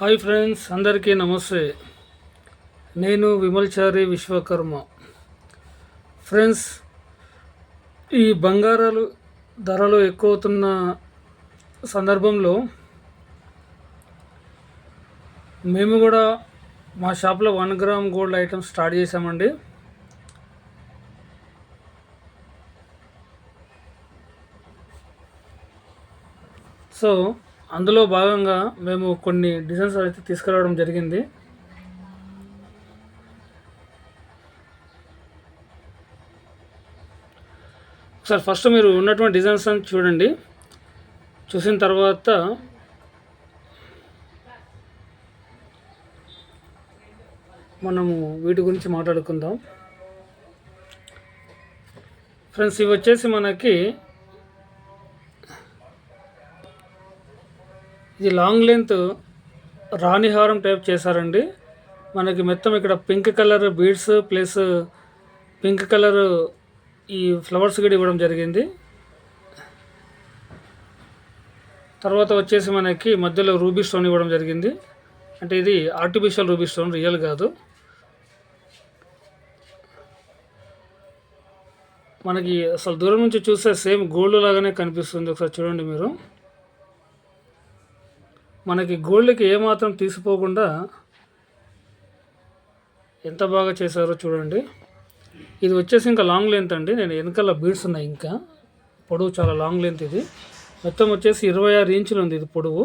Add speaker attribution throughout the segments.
Speaker 1: Hi friends అందరికీ నమస్తే. నేను విమల్చారి విశ్వకర్మ. ఫ్రెండ్స్ ఈ బంగారాలు ధరలు ఎక్కువ అవుతున్న సందర్భంలో మేము కూడా మా షాప్లో one gram gold items start చేసామండి సో అందులో భాగంగా మేము కొన్ని డిజైన్స్ అయితే తీసుకురావడం జరిగింది. సార్ ఫస్ట్ మీరు ఉన్నటువంటి డిజైన్స్ అని చూడండి. చూసిన తర్వాత మనము వీటి గురించి మాట్లాడుకుందాం. ఫ్రెండ్స్ ఇవి వచ్చేసి మనకి ఇది లాంగ్ లెంత్ రాణిహారం టైప్ చేశారండి. మనకి మొత్తం ఇక్కడ pink colour beads plus pink colour ఈ ఫ్లవర్స్ కూడా ఇవ్వడం జరిగింది. తర్వాత వచ్చేసి మనకి మధ్యలో రూబీ స్టోన్ ఇవ్వడం జరిగింది. అంటే ఇది ఆర్టిఫిషియల్ రూబీ స్టోన్ రియల్ కాదు. మనకి అసలు దూరం నుంచి చూస్తే సేమ్ గోల్డ్ లాగానే కనిపిస్తుంది. ఒకసారి చూడండి మీరు. మనకి గోల్డ్కి ఏమాత్రం తీసిపోకుండా ఎంత బాగా చేశారో చూడండి. ఇది వచ్చేసి ఇంకా లాంగ్ లెంత్ అండి. నేను వెనకాల బీడ్స్ ఉన్నాయి ఇంకా. పొడవు చాలా లాంగ్ లెంత్ ఇది. మొత్తం వచ్చేసి ఇరవై ఆరు ఇంచులు ఉంది ఇది పొడవు.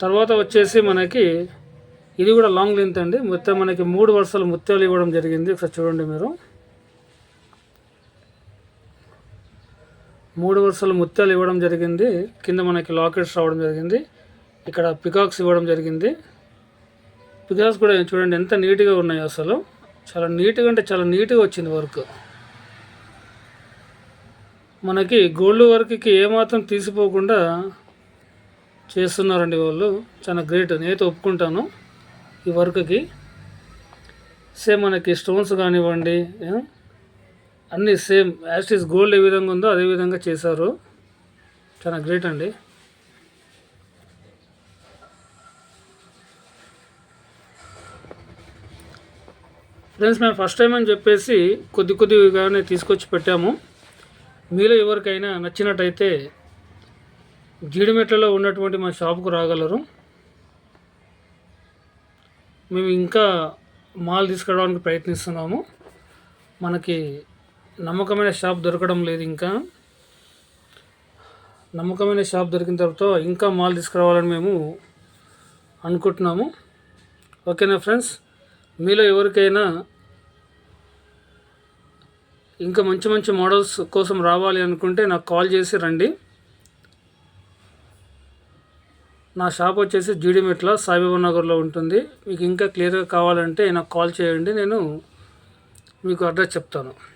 Speaker 1: తర్వాత వచ్చేసి మనకి ఇది కూడా లాంగ్ లెంత్ అండి. మొత్తం మనకి మూడు వరుసలు ముత్యాలు ఇవ్వడం జరిగింది. ఒకసారి చూడండి మీరు. మూడు వరుసలు ముత్యాలు ఇవ్వడం జరిగింది. కింద మనకి లాకెట్స్ రావడం జరిగింది. ఇక్కడ పికాక్స్ ఇవ్వడం జరిగింది. పికాక్స్ కూడా చూడండి ఎంత నీట్గా ఉన్నాయి అసలు. చాలా నీట్గా అంటే చాలా నీట్గా వచ్చింది వర్క్. మనకి గోల్డ్ వర్క్కి ఏమాత్రం తీసిపోకుండా చేస్తున్నారండి వాళ్ళు. చాలా గ్రేట్. నేనైతే ఒప్పుకుంటాను ఈ వర్క్కి. సేమ్ మనకి స్టోన్స్ కానివ్వండి అన్నీ సేమ్ యాస్టిస్ గోల్డ్ ఏ విధంగా ఉందో అదే విధంగా చేశారు. చాలా గ్రేట్ అండి. ఫ్రెండ్స్ మేము ఫస్ట్ టైం అని చెప్పేసి కొద్ది కొద్దిగానే తీసుకొచ్చి పెట్టాము. మీలో ఎవరికైనా నచ్చినట్టయితే జీడిమెట్లలో ఉన్నటువంటి మా షాప్కు రాగలరు. మేము ఇంకా మాల్ తీసుకురావడానికి ప్రయత్నిస్తున్నాము. మనకి నమ్మకమైన షాప్ దొరకడం లేదు ఇంకా. నమ్మకమైన షాప్ దొరికిన తర్వాత ఇంకా మాల్ తీసుకురావాలని మేము అనుకుంటున్నాము. ఓకేనా ఫ్రెండ్స్? మీలో ఎవరికైనా ఇంకా మంచి మంచి మోడల్స్ కోసం రావాలి అనుకుంటే నాకు కాల్ చేసి రండి. నా షాప్ వచ్చేసి జీడిమెట్ల సాయిబాబా నగర్లో ఉంటుంది. మీకు ఇంకా క్లియర్గా కావాలంటే నాకు కాల్ చేయండి. నేను మీకు అడ్రస్ చెప్తాను.